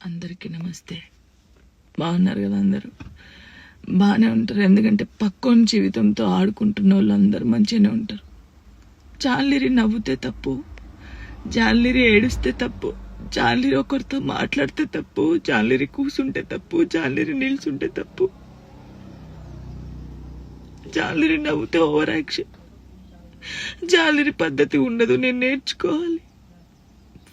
అందరికీ నమస్తే. బాగున్నారు కదా అందరూ? బాగానే ఉంటారు. ఎందుకంటే పక్కోని జీవితంతో ఆడుకుంటున్న వాళ్ళు అందరూ మంచిగానే ఉంటారు. జాలిరి నవ్వుతే తప్పు జాలిరి ఏడుస్తే తప్పు జాలిరి ఒకరితో మాట్లాడితే తప్పు జాలిరి కూసుంటే తప్పు జాలిరి నిల్చుంటే తప్పు. జాలిరి నవ్వుతే ఓవర్ యాక్షన్. జాలిరి పద్ధతి ఉండదు నేను నేర్చుకోవాలి.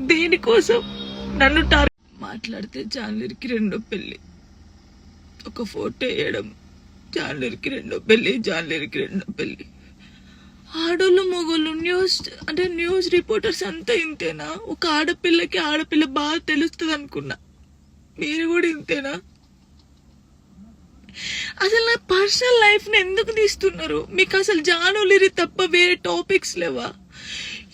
దేనికోసం? నన్ను టార్ మాట్లాడితే జాన్లరికి రెండో పెళ్ళి ఒక ఫోటో వేయడం జాన్లరికి రెండో పెళ్ళి జాన్లరికి రెండో పెళ్ళి ఆడోళ్ళు మొగోళ్ళు న్యూస్ అంటే న్యూస్ రిపోర్టర్స్ అంతా ఇంతేనా? ఒక ఆడపిల్లకి ఆడపిల్ల బాగా తెలుస్తుంది అనుకున్నా మీరు కూడా ఇంతేనా? అసలు నా పర్సనల్ లైఫ్ని ఎందుకు తీస్తున్నారు? మీకు అసలు జానులిరి తప్ప వేరే టాపిక్స్ లేవా?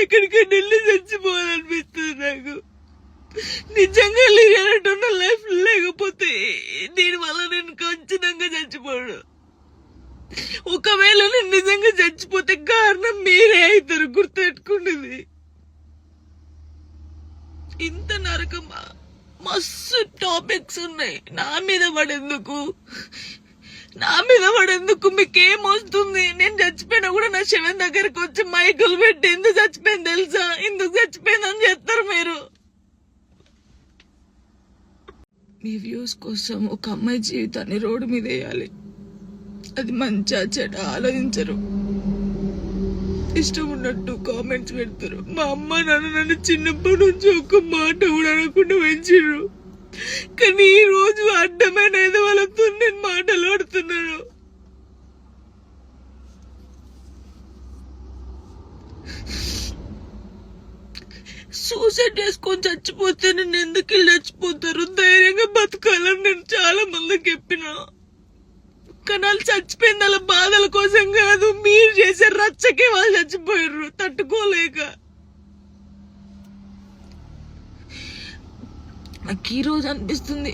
ఎక్కడికైనా వెళ్ళి చచ్చిపోవాలనిపిస్తుంది నాకు. నిజంగా లేనట్టు నా లైఫ్ లేకపోతే దీనివల్ల నేను ఖచ్చితంగా చచ్చిపోడు ఒకవేళ నేను నిజంగా చచ్చిపోతే కారణం మీరే అవుతారు గుర్తుపెట్టుకున్నది. ఇంత నరకమా? మస్తు టాపిక్స్ ఉన్నాయి. నా మీద పడేందుకు? నా మీద పడేందుకు మీకేం వస్తుంది నేను చచ్చిపోయినా కూడా నా శివన్ దగ్గరకు వచ్చి మైకులు పెట్టి ఎందుకు చచ్చిపోయింది తెలుసా? ఎందుకు చచ్చిపోయిందని చెప్తారు మీరు. మీ వ్యూస్ కోసం ఒక అమ్మాయి జీవితాన్ని రోడ్డు మీద వేయాలి. అది మంచిగా చెడ ఆలోచించరు. ఇష్టం ఉన్నట్టు కామెంట్స్ పెడతారు. మా అమ్మ నాన్న నన్ను చిన్నప్పటి నుంచి ఒక్క మాట కూడా అనకుండా పెంచిర్రు. కానీ ఈ రోజు అడ్డమైన ఏదో వాళ్ళతో నేను మాటలాడుతున్నాను. సూసైడ్ చేసుకొని చచ్చిపోతే నేను ఎందుకు చచ్చిపోతారు? ధైర్యంగా బతకాలని నేను చాలా మందికి చెప్పిన. కానీ వాళ్ళు చచ్చిపోయింది వాళ్ళ బాధల కోసం కాదు మీరు చేసే రచ్చకే వాళ్ళు చచ్చిపోయారు తట్టుకోలేక. నాకు ఈ రోజు అనిపిస్తుంది.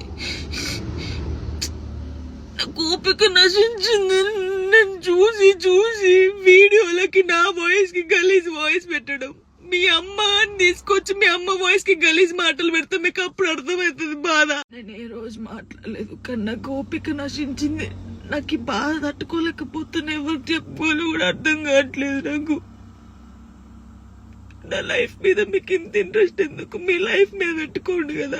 నాకు ఓపిక నశించింది. నేను చూసి చూసి వీడియోలకి నా వాయిస్కి గలీజ్ వాయిస్ పెట్టడం. మీ అమ్మ అని తీసుకొచ్చి మీ అమ్మ వాయిస్కి గలీజ్ మాటలు పెడితే మీకు అప్పుడు అర్థమవుతుంది బాధ. నేను ఏ రోజు మాట్లాడలేదు కానీ నాకు ఓపిక నశించింది. నాకు ఈ బాధ తట్టుకోలేకపోతున్నా ఎవరు చెప్పుకోవాలి కూడా అర్థం కావట్లేదు నాకు. నా లైఫ్ మీద మీకు ఇంత ఇంట్రెస్ట్ ఎందుకు? మీ లైఫ్ మీద పెట్టుకోండి కదా.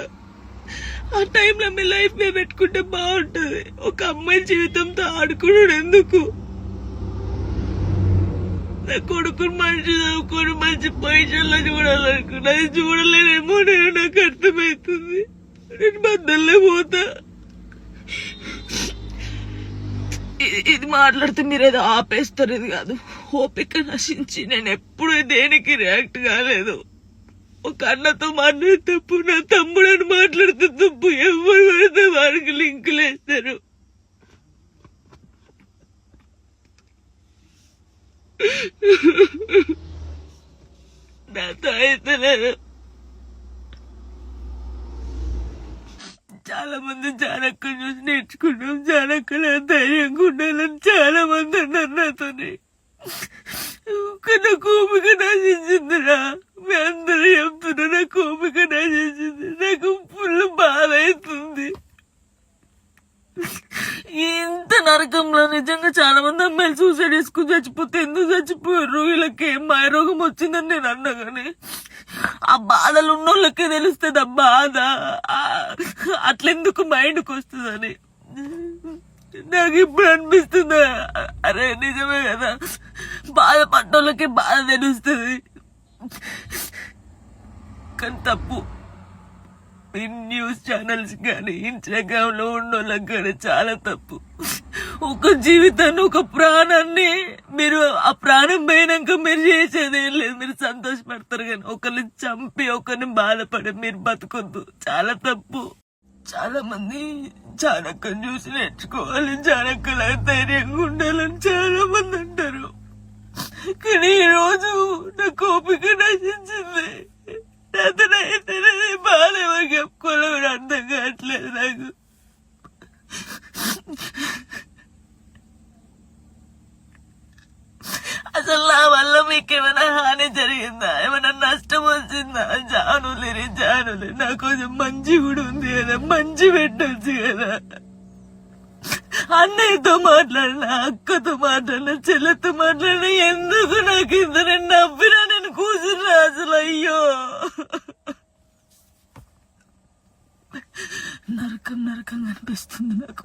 ఆ టైంలో మీ లైఫ్ మీద పెట్టుకుంటే బాగుంటుంది. ఒక అమ్మాయి జీవితంతో ఆడుకున్నాడు ఎందుకు? నా కొడుకుని మంచి చదువుకొని మంచి పొజిషన్లో చూడాలనుకున్నా. అది చూడలేనేమో నేను నాకు అర్థమవుతుంది నేను బద్దల్లే పోతా. ఇది- ఇది మాట్లాడితే మీరు ఏదో ఆపేస్తారు ఇది కాదు. ఓపిక నశించి నేను ఎప్పుడు దేనికి రియాక్ట్ కాలేదు. ఒక అన్నతో మాట్లాడే తప్పు నా తమ్ముడని మాట్లాడితే తప్పు ఎవరు పడితే వారికి లింకులు వేస్తారు నాతో అయితే లేదు చాలా మంది జానక్క చూసి నేర్చుకున్నాం. జానక్క ధైర్యంగా ఉండాలని చాలా మంది అన్నారు నాతోనే. నా కోపిక నశించిందిరా మీ అందరూ చెప్తున్నా నా కోపిక నశించింది నాకు ఫుల్ బాధ అవుతుంది. ఇంత నరకంలో నిజంగా చాలా మంది అమ్మాయిలు సూసైడ్ చేసుకుని చచ్చిపోతే ఎందుకు చచ్చిపోయారు? వీళ్ళకి ఏం మాయరోగం వచ్చిందని నేను అన్నా కానీ ఆ బాధలు ఉన్నోళ్ళకే తెలుస్తుంది ఆ బాధ. అట్లెందుకు మైండ్కి వస్తుందని. నాకు ఇప్పుడు అనిపిస్తుంది. అరే నిజమే కదా. బాధపడ్డోళ్ళకి బాధ తెలుస్తుంది. కానీ తప్పు. ఈ న్యూస్ ఛానల్స్ కానీ ఇన్స్టాగ్రామ్లో ఉన్నోళ్ళకి కానీ చాలా తప్పు. ఒక జీవితాన్ని ఒక ప్రాణాన్ని మీరు ఆ ప్రాణం పోయినాక మీరు చేసేది ఏం లేదు. మీరు సంతోషపడతారు కానీ ఒకరిని చంపి ఒకరిని బాధపడి మీరు బతకొద్దు. చాలా తప్పు. చాలా మంది చాణక్యం చూసి నేర్చుకోవాలి. చాణక్యలా ధైర్యంగా ఉండాలని చాలా మంది అంటారు. కానీ ఈ రోజు నా కోపిక నశించింది. అతనైతే బాధ ఎవరికి చెప్పుకోవాలో. కూడా అర్థం కావట్లేదు నాకు. అసలు నా వల్ల మీకు ఏమైనా హాని జరిగిందా? ఏమైనా నష్టం వచ్చిందా? జానులేరి జానులే నా కొంచెం మంచి కూడా ఉంది కదా మంచి పెట్టొచ్చు కదా. అన్నయ్యతో మాట్లాడినా అక్కతో మాట్లాడినా చెల్లెతో మాట్లాడినా ఎందుకు నాకు ఇద్దరు నవ్వినా నేను కూర్చున్నా అసలు అయ్యో. నరకం నరకం అనిపిస్తుంది నాకు.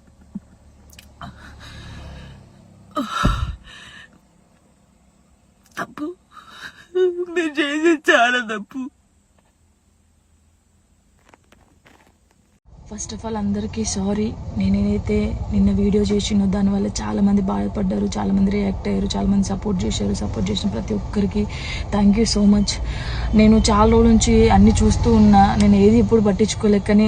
తప్పు. మీరు చేసేది చాలా తప్పు. ఫస్ట్ ఆఫ్ ఆల్ అందరికీ సారీ నేనేదైతే నిన్న వీడియో చేసినో దానివల్ల చాలామంది బాధపడ్డారు చాలా మంది రియాక్ట్ అయ్యారు చాలామంది సపోర్ట్ చేశారు సపోర్ట్ చేసిన ప్రతి ఒక్కరికి థ్యాంక్ యూ సో మచ్ నేను చాలా రోజుల నుంచి అన్ని చూస్తూ ఉన్నా నేను ఏది ఎప్పుడు పట్టించుకోలేకని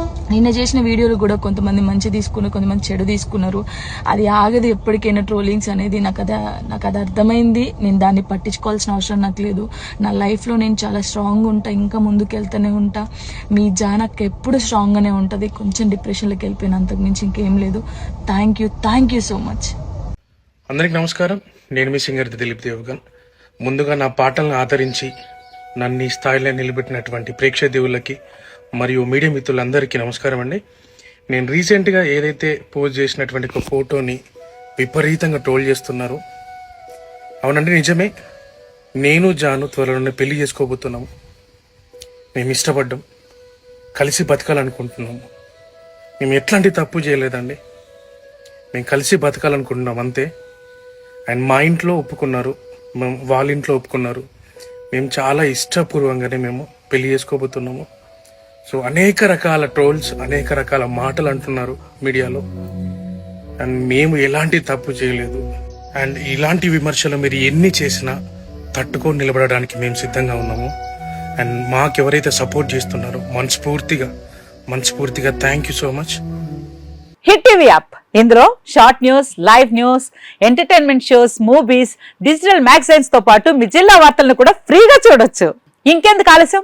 నిన్న చేసిన వీడియోలు కూడా కొంతమంది మంచి తీసుకున్నారు కొంతమంది చెడు తీసుకున్నారు. అది ఆగదు ఎప్పటికైనా ట్రోలింగ్స్ అనేది. నాకు అది నాకు అది అర్థమైంది. నేను దాన్ని పట్టించుకోవాల్సిన అవసరం నాకు లేదు. నా లైఫ్లో నేను చాలా స్ట్రాంగ్ ఉంటా ఇంకా ముందుకు వెళ్తూనే ఉంటా. మీ జానక్ ఎప్పుడు స్ట్రాంగ్గానే ఉంటుంది. కొంచెం డిప్రెషన్లోకి వెళ్ళిపోయిన అంతకు మించి ఇంకేం లేదు. Thank you thank you so much అందరికి నమస్కారం. నేను మీ సింగర్ దిలీప్ దేవగన్. ముందుగా నా పాటలను ఆదరించి నన్ను ఈ స్థాయిలో నిలబెట్టినటువంటి ప్రేక్షక దేవుళ్ళకి మరియు మీడియా మిత్రులందరికీ నమస్కారం అండి. నేను రీసెంట్గా ఏదైతే పోస్ట్ చేసినటువంటి ఒక ఫోటోని విపరీతంగా ట్రోల్ చేస్తున్నారు. అవునండి నిజమే. నేను జాను త్వరలోనే పెళ్ళి చేసుకోబోతున్నాము. మేము ఇష్టపడ్డాం. కలిసి బతకాలనుకుంటున్నాము. మేము ఎట్లాంటి తప్పు చేయలేదండి. మేము కలిసి బతకాలనుకుంటున్నాం అంతే. అండ్ మా ఇంట్లో ఒప్పుకున్నారు. మేము వాళ్ళ ఇంట్లో ఒప్పుకున్నారు. మేము చాలా ఇష్టపూర్వకంగానే మేము పెళ్ళి చేసుకోబోతున్నాము. సో అనేక రకాల ట్రోల్స్ అనేక రకాల మాటలు అంటున్నారు మీడియాలో. అండ్ మేము ఎలాంటి తప్పు చేయలేదు. అండ్ ఇలాంటి విమర్శలు మీరు ఎన్ని చేసినా తట్టుకొని నిలబడడానికి మేము సిద్ధంగా ఉన్నాము. అండ్ మాకు ఎవరైతే సపోర్ట్ చేస్తున్నారో మనస్ఫూర్తిగా మనస్ఫూర్తిగా thank you so much hit TV app ఇందులో short news live news entertainment shows movies digital మ్యాగజైన్స్తో పాటు మీ జిల్లా వార్తలను కూడా ఫ్రీగా చూడొచ్చు. ఇంకెందుకు ఆలస్యం?